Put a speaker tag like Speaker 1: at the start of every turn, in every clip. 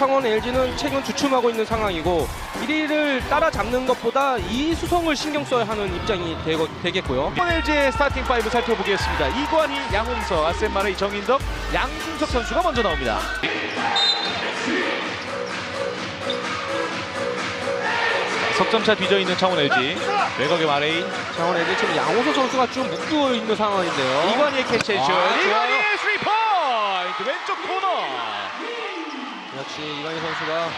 Speaker 1: 창원 LG는 최근 주춤하고 있는 상황이고 1위를 따라잡는 것보다 이 수성을 신경 써야 하는 입장이 되고, 되겠고요.
Speaker 2: 이번 LG의 스타팅 5 살펴보겠습니다. 이관희, 양홍석, 아센마레이, 정인덕, 양준석 선수가 먼저 나옵니다. 석점차 뒤져 있는 창원 LG 외곽의 마레이
Speaker 1: 창원 LG 지금 양호서 선수가 좀 묶여 있는 상황인데요.
Speaker 2: 이관희의 캐치앤슛
Speaker 1: 아.
Speaker 2: 이관희의 3포인트 왼쪽 코너
Speaker 1: 역시 이강인 선수가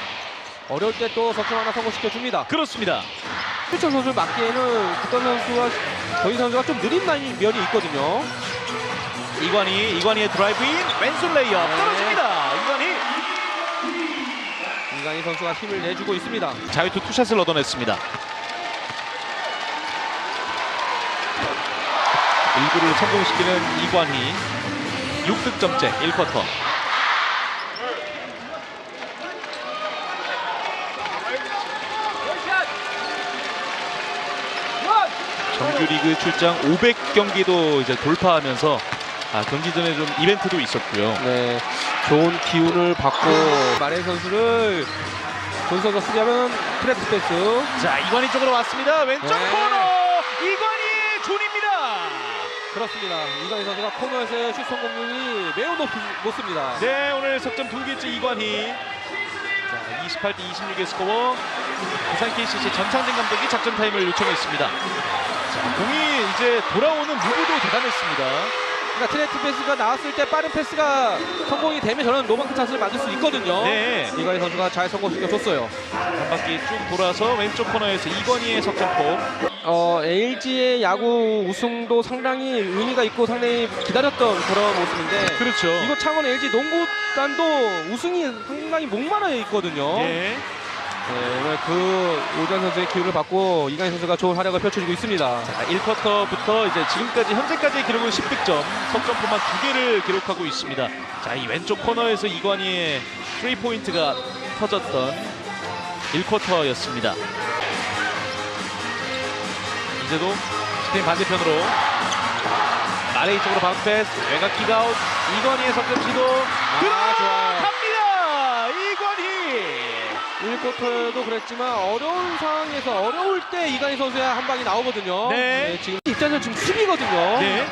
Speaker 1: 어려울 때 또 석점 하나 성공시켜 줍니다.
Speaker 2: 그렇습니다.
Speaker 1: 최철 선수를 맞기에는 국단 선수와 저희 선수가 좀 느린 면이 있거든요.
Speaker 2: 이관희 이관희의 드라이브인 왼손 레이업
Speaker 1: 네.
Speaker 2: 떨어집니다. 이관희
Speaker 1: 이강인 선수가 힘을 내주고 있습니다.
Speaker 2: 자유투 투샷을 얻어냈습니다. 1구를 성공시키는 이관희 6득점째 1쿼터 정규리그 출장 500경기도 이제 돌파하면서 아, 경기 전에 좀 이벤트도 있었고요.
Speaker 1: 네, 좋은 기운을 받고 마레 선수를 본선거 쓰려면 트랩 스페이스
Speaker 2: 자 이관희 쪽으로 왔습니다. 왼쪽
Speaker 1: 네.
Speaker 2: 코너 이관희 존입니다.
Speaker 1: 그렇습니다. 이강인 선수가 코너에서의 슛 성공률이 매우 높, 높습니다.
Speaker 2: 네 오늘 석점 두 개째 이관희. 자 28대 26의 스코어. 부산 KCC 전창진 감독이 작전 타임을 요청했습니다. 자 공이 이제 돌아오는 무구도 대단했습니다.
Speaker 1: 그러니까 트랩 스페이스가 나왔을 때 빠른 패스가 성공이 되면 저는 노마크 찬스를 만들 수 있거든요.
Speaker 2: 네.
Speaker 1: 이강인 선수가 잘 성공시켜 줬어요.
Speaker 2: 한 바퀴 쭉 돌아서 왼쪽 코너에서 이관희의 석점포.
Speaker 1: 어, LG의 야구 우승도 상당히 의미가 있고 상당히 기다렸던 그런 모습인데
Speaker 2: 그렇죠.
Speaker 1: 이거 창원 LG 농구단도 우승이 상당히 목마르 있거든요.
Speaker 2: 예.
Speaker 1: 네, 오늘 그 오전 선수의 기운을 받고 이강인 선수가 좋은 활약을 펼쳐주고 있습니다.
Speaker 2: 자, 1쿼터부터 이제 지금까지 현재까지의 기록은 10득점, 석점포만 두 개를 기록하고 있습니다. 자, 이 왼쪽 코너에서 이관희의 3포인트가 터졌던 1쿼터였습니다. 이제도 스크린 반대편으로 마레이 쪽으로 바운스 패스, 외곽 킥아웃, 이관희의 석점 시도
Speaker 1: 아, 좋아요.
Speaker 2: 들어갑니다. 이관희.
Speaker 1: 1 쿼터에도 그랬지만 어려운 상황에서 어려울 때 이강인 선수의 한 방이 나오거든요.
Speaker 2: 네.
Speaker 1: 지금 입장에서 지금 수비거든요.
Speaker 2: 네.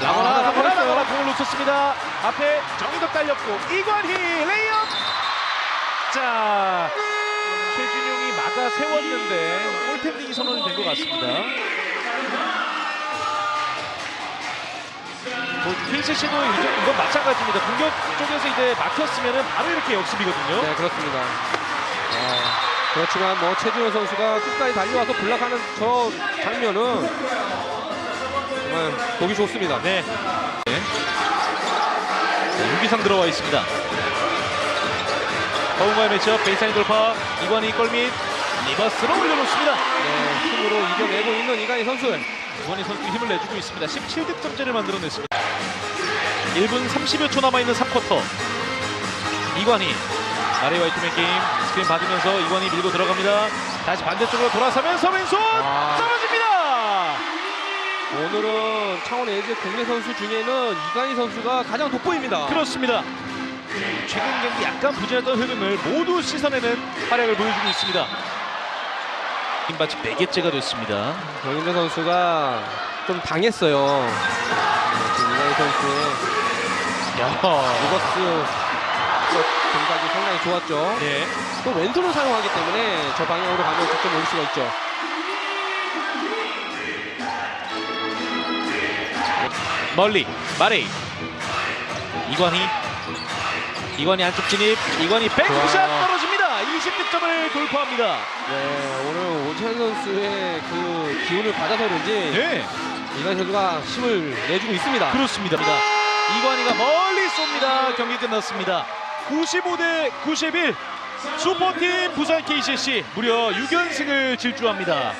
Speaker 1: 하나
Speaker 2: 라거나
Speaker 1: 성공했어요.
Speaker 2: 라거나 공을 놓쳤습니다. 앞에 정희덕 달렸고 이관희 레이업. 자 최준용이 막아 세웠는데 골텐딩이 선언이 된 것 같습니다. 뭐 KCC도 이건 마찬가지입니다. 공격 쪽에서 이제 막혔으면 바로 이렇게 역습이거든요.
Speaker 1: 네, 그렇습니다. 아, 그렇지만 뭐 최준호 선수가 끝까지 달려와서 블락하는 저 장면은 정말 보기 좋습니다.
Speaker 2: 네. 네. 자, 유기상 들어와 있습니다. 허웅과의 매치업 베이스라인 돌파 이관희 골밑 리버스로 올려놓습니다.
Speaker 1: 네, 힘으로 이겨내고 있는 이강인 선수.
Speaker 2: 이관희 선수 힘을 내주고 있습니다. 17득점째를 만들어냈습니다. 1분 30여 초 남아있는 3쿼터 이관희 아래 화이트맨 게임 스크린 받으면서 이관희 밀고 들어갑니다. 다시 반대쪽으로 돌아서면서 왼손
Speaker 1: 아.
Speaker 2: 떨어집니다.
Speaker 1: 오늘은 창원 LG 국내 선수 중에는 이강인 선수가 가장 돋보입니다.
Speaker 2: 그렇습니다. 최근 경기 약간 부진했던 흐름을 모두 씻어내는 활약을 보여주고 있습니다. 흰바치 4개째가 됐습니다.
Speaker 1: 정인대 선수가 좀 당했어요. 이강인 선수의
Speaker 2: 야,
Speaker 1: 리버스 동작이 상당히 좋았죠.
Speaker 2: 네.
Speaker 1: 또 왼손을 사용하기 때문에 저 방향으로 가면 득점 올 수가 있죠.
Speaker 2: 멀리 마레이 이관희 이관희 안쪽 진입 이관희 백샷. 떨어집니다. 20득점을 돌파합니다.
Speaker 1: 네, 오늘 오찬 선수의 그 기운을 받아서 그런지
Speaker 2: 네,
Speaker 1: 이강인 선수가 힘을 내주고 있습니다.
Speaker 2: 그렇습니다. 이관희가 멀리 쏩니다. 경기 끝났습니다. 95대 91 슈퍼팀 부산 KCC 무려 6연승을 질주합니다.